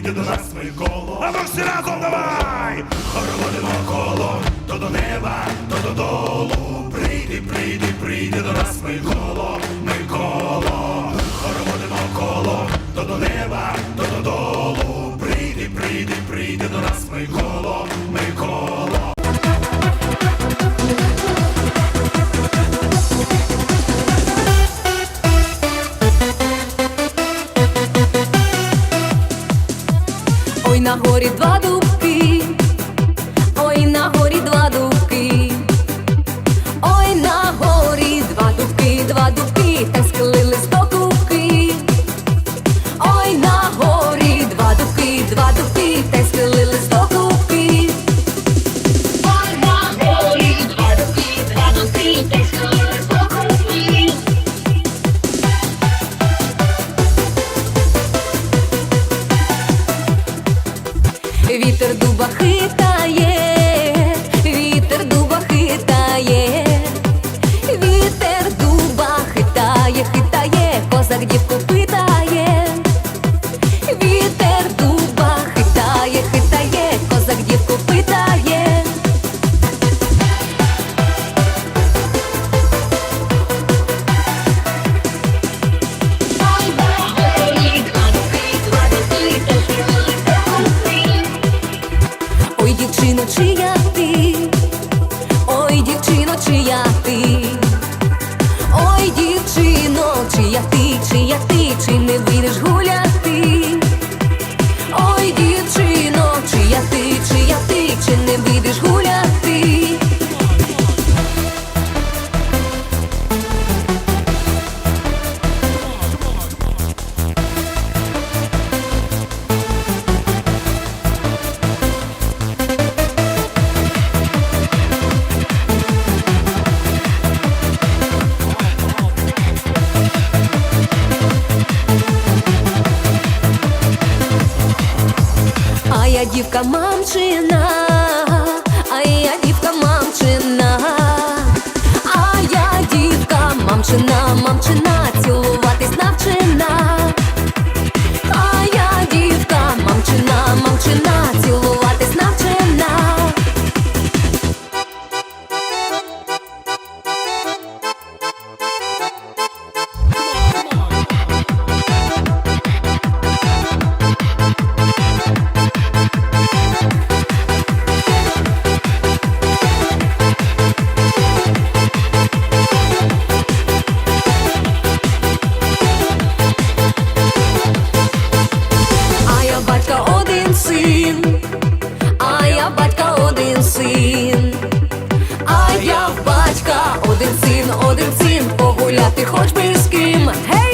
Йди до нас своє коло, а ми всі разом давай! Проводимо коло, то до неба, то додолу. Прийди, прийди, прийди до нас своє коло, ми коло, проводимо коло, то до неба, то додолу. Прийди, прийди, прийди до нас, ми коло, ми коло. На горі два дубки, ой на горі два дубки, ой на горі два дубки, два дубки, так схилились сто кубки. Ой на горі два дубки, два дубки, так схилились Вітер дуба хитає, вітер дуба хитає, вітер дуба хитає, хитає, козак дівку А мамчина, один син погуляти, хоч би з ким. Гей!